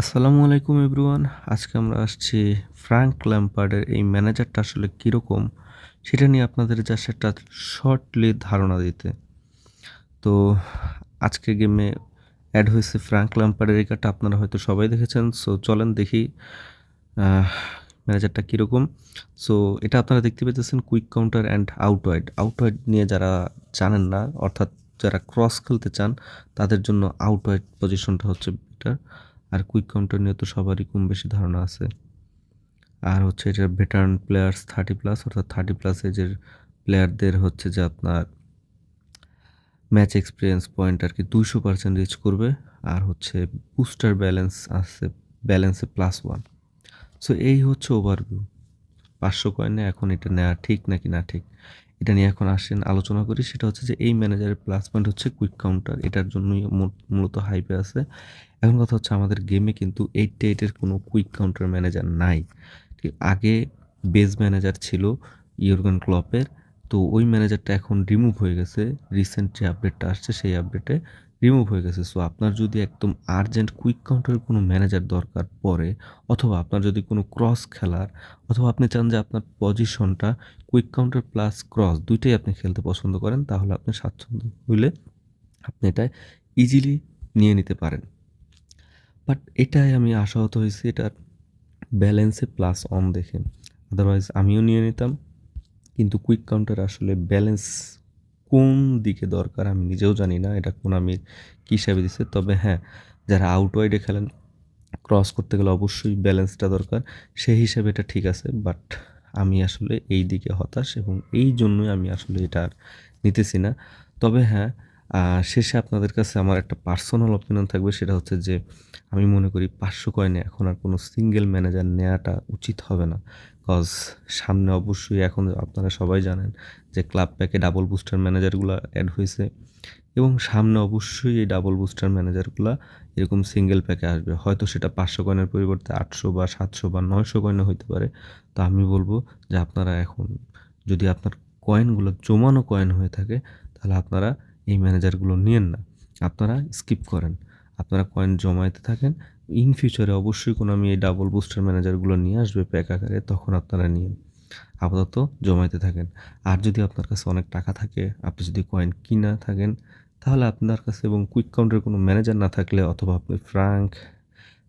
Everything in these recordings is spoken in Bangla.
আসসালামু আলাইকুম এভরিওয়ান, আজকে আমরা আসছি ফ্র্যাঙ্ক ল্যাম্পার্ডের এই ম্যানেজারটা আসলে কীরকম সেটা নিয়ে আপনাদের জাস্ট একটা শর্টলি ধারণা দিতে। তো আজকে গেমে অ্যাড হয়েছে ফ্র্যাঙ্ক ল্যাম্পার্ডের এই কার্ডটা, আপনারা হয়তো সবাই দেখেছেন। সো চলেন দেখি ম্যানেজারটা কীরকম। সো এটা আপনারা দেখতে পেতেছেন quick counter and out wide. Out wide নিয়ে যারা জানেন না, অর্থাৎ যারা ক্রস খেলতে চান, তাদের জন্য আউটওয়াইড পজিশনটা হচ্ছে বেটার। আর কুইক কাউন্টার নিয়ে তো সবারই কম বেশি ধারণা আছে। আর হচ্ছে এটা ভেটারান প্লেয়ার্স থার্টি প্লাস অর্থাৎ থার্টি প্লাস এজের প্লেয়ারদের হচ্ছে যে আপনার ম্যাচ এক্সপিরিয়েন্স পয়েন্ট আর কি দুইশো পার্সেন্ট রিচ করবে। আর হচ্ছে বুস্টার ব্যালেন্স আছে ব্যালেন্সে প্লাস ওয়ান সো এই হচ্ছে ওভারভিউ পাঁচশো কয়েনে এখন এটা নেওয়া ঠিক নাকি না ঠিক? এটা নিয়ে এখন আসেন, আলোচনা করি। সেটা হচ্ছে যে, এই ম্যানেজারের প্লাস পয়েন্ট হচ্ছে কুইক কাউন্টার এটার জন্যই মূলত হাইপে আছে। এখন কথা হচ্ছে আমাদের গেমে কিন্তু এইটটি এইটের কোনো কুইক কাউন্টার ম্যানেজার নাই। ঠিক, আগে বেজ ম্যানেজার ছিল ইউরগান ক্লপের তো ওই ম্যানেজারটা এখন রিমুভ হয়ে গেছে। রিসেন্ট যে আপডেটটা আসছে, সেই আপডেটে রিমুভ হয়ে গেছে। সো আপনার যদি একদম আর্জেন্ট কুইক কাউন্টারের কোনো ম্যানেজার দরকার পড়ে, অথবা আপনার যদি কোনো ক্রস খেলার, অথবা আপনি চান যে আপনার পজিশনটা কুইক কাউন্টার প্লাস ক্রস দুইটাই আপনি খেলতে পছন্দ করেন, তাহলে আপনি স্বাচ্ছন্দ্য হইলে আপনি এটা ইজিলি নিয়ে নিতে পারেন। বাট এটাই আমি আশাহত হয়েছি, এটার ব্যালেন্সে প্লাস অন দেখে আদারওয়াইজ আমিও নিয়ে নিতাম, কিন্তু কুইক কাউন্টার আসলে ব্যালেন্স কোন দিকে দরকার আমি নিজেও জানি না, এটা কোন আমি কী হিসাবে দিচ্ছে তবে হ্যাঁ যারা আউট ওয়াইডে খেলেন ক্রস করতে গেলে অবশ্যই ব্যালেন্সটা দরকার, সেই হিসাবে এটা ঠিক আছে। বাট আমি আসলে এই দিকে হতাশ এবং এই জন্যই আমি আসলে এটা আর নিতেছি না। তবে হ্যাঁ শেষে আপনাদের কাছে আমার একটা পার্সোনাল অপিনিয়ন থাকবে, সেটা হচ্ছে যে আমি মনে করি পাঁচশো কয়েনে এখন আর কোনো সিঙ্গেল ম্যানেজার নেওয়াটা উচিত হবে না। কজ সামনে অবশ্যই এখন আপনারা সবাই জানেন যে ক্লাব প্যাকে ডাবল বুস্টার ম্যানেজারগুলো অ্যাড হয়েছে এবং সামনে অবশ্যই এই ডাবল বুস্টার ম্যানেজারগুলো এরকম সিঙ্গেল প্যাকে আসবে। হয়তো সেটা পাঁচশো কয়েনের পরিবর্তে আটশো বা সাতশো বা নয়শো কয়েনে হইতে পারে। তো আমি বলব যে আপনারা এখন যদি আপনার কয়েনগুলো জমানো কয়েন হয়ে থাকে, তাহলে আপনারা এই ম্যানেজারগুলো নিয়েন না। আপনারা স্কিপ করেন। আপনারা কয়েন জমাইতে থাকেন। ইন ফিউচারে অবশ্যই কোনো আমি এই ডাবল বুস্টার ম্যানেজারগুলো নিয়ে আসবে প্যাক আকারে, তখন আপনারা নিন আপাতত জমাইতে থাকেন। আর যদি আপনার কাছে অনেক টাকা থাকে, আপনি যদি কয়েন কিনা থাকেন, তাহলে আপনার কাছে এবং কুইক কাউন্টের কোনো ম্যানেজার না থাকলে অথবা আপনি ফ্রাঙ্ক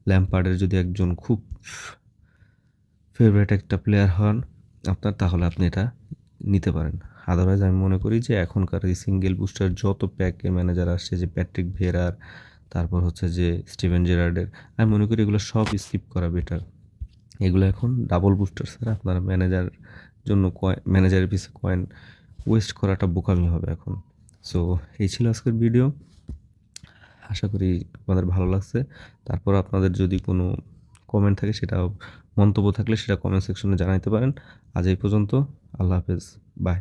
ল্যাম্পার্ডের যদি একজন খুব ফেভারেট একটা প্লেয়ার হন, আপনার তাহলে আপনি এটা নিতে পারেন। আদারওয়াইজ আমি মনে করি যে এখনকার এই সিঙ্গেল বুস্টার যত প্যাকের ম্যানেজার আসছে, যে প্যাট্রিক ভেরার তারপর হচ্ছে যে স্টিভেন জেরার্ডের আমি মনে করি এগুলো সব স্কিপ করা বেটার এগুলো এখন ডাবল বুস্টার স্যার আপনার ম্যানেজার জন্য কয়েন ম্যানেজারের পিছিয়ে কয়েন ওয়েস্ট করাটা বোকামি হবে এখন। সো এই ছিল আজকের ভিডিও আশা করি আপনাদের ভালো লাগছে। তারপর আপনাদের যদি কোনো কমেন্ট থাকে, সেটা মন্তব্য থাকলে সেটা কমেন্ট সেকশনে জানাইতে পারেন। আজ এই পর্যন্ত, আল্লাহ হাফেজ। বাই